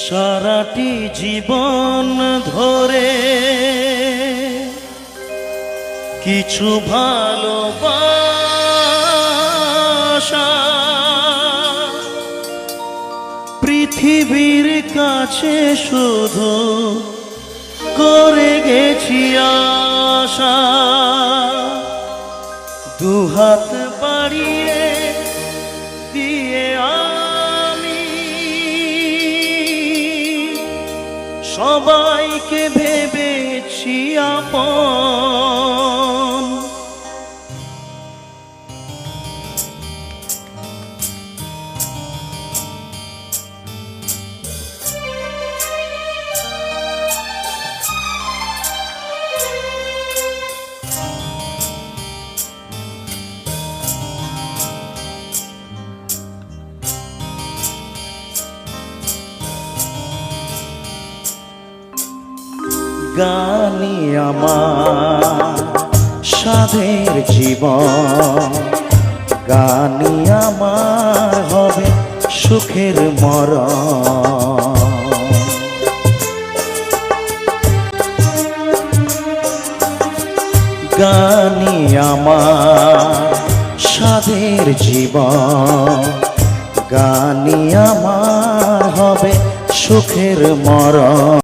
সারাটি জীবন ধরে কিছু ভালোবাসা পৃথিবীর কাছে শুধু করে গেছি আশা। দুহাত বাড়িয়ে সবাইকে ভেবেছি আপন। গানি আমার, সাধের জীবন। গানি আমার হবে সুখের মরণ। গানি আমার, সাধের জীবন। গানি আমার হবে সুখের মরণ।